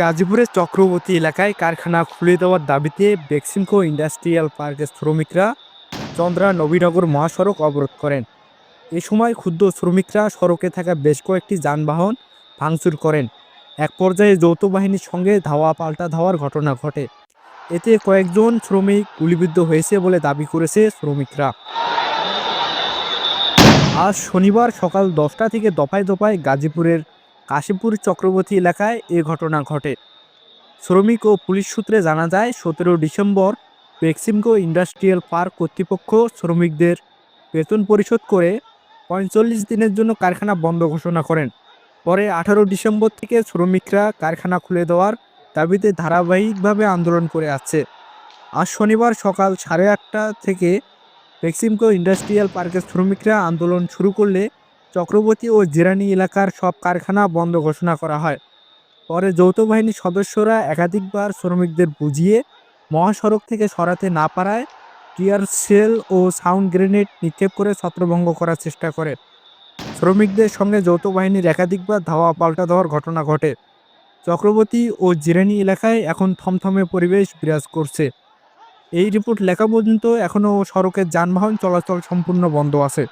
গাজীপুরের চক্রবর্তী এলাকায় কারখানা খুলে দেওয়ার দাবিতে বেক্সিমকো ইন্ডাস্ট্রিয়াল পার্কের শ্রমিকরা চন্দ্রা নবীনগর মহাসড়ক অবরোধ করেন। এ সময় ক্ষুদ্র শ্রমিকরা সড়কে থাকা বেশ কয়েকটি যানবাহন ভাঙচুর করেন। এক পর্যায়ে যৌথ বাহিনীর সঙ্গে ধাওয়া পাল্টা ধাওয়ার ঘটনা ঘটে। এতে কয়েকজন শ্রমিক গুলিবিদ্ধ হয়েছে বলে দাবি করেছে শ্রমিকরা। আজ শনিবার সকাল দশটা থেকে দফায় দফায় গাজীপুরের কাশীপুর চক্রবর্তী এলাকায় এ ঘটনা ঘটে। শ্রমিক ও পুলিশ সূত্রে জানা যায়, সতেরো ডিসেম্বর বেক্সিমকো ইন্ডাস্ট্রিয়াল পার্ক কর্তৃপক্ষ শ্রমিকদের বেতন পরিশোধ করে পঁয়তাল্লিশ দিনের জন্য কারখানা বন্ধ ঘোষণা করেন। পরে আঠারো ডিসেম্বর থেকে শ্রমিকরা কারখানা খুলে দেওয়ার দাবিতে ধারাবাহিকভাবে আন্দোলন করে আসছে। আজ শনিবার সকাল সাড়ে আটটা থেকে বেক্সিমকো ইন্ডাস্ট্রিয়াল পার্কের শ্রমিকরা আন্দোলন শুরু করলে চক্রবর্তী ও জিরানি এলাকার সব কারখানা বন্ধ ঘোষণা করা হয়। পরে যৌথ বাহিনীর সদস্যরা একাধিকবার শ্রমিকদের বুঝিয়ে মহাসড়ক থেকে সরাতে না পারায় টিয়ার সেল ও সাউন্ড গ্রেনেড নিক্ষেপ করে ছত্রভঙ্গ করার চেষ্টা করে। শ্রমিকদের সঙ্গে যৌথ বাহিনীর একাধিকবার ধাওয়া পাল্টা দেওয়ার ঘটনা ঘটে। চক্রবর্তী ও জিরানি এলাকায় এখন থমথমে পরিবেশ বিরাজ করছে। এই রিপোর্ট লেখা পর্যন্ত এখনও সড়কের যানবাহন চলাচল সম্পূর্ণ বন্ধ আছে।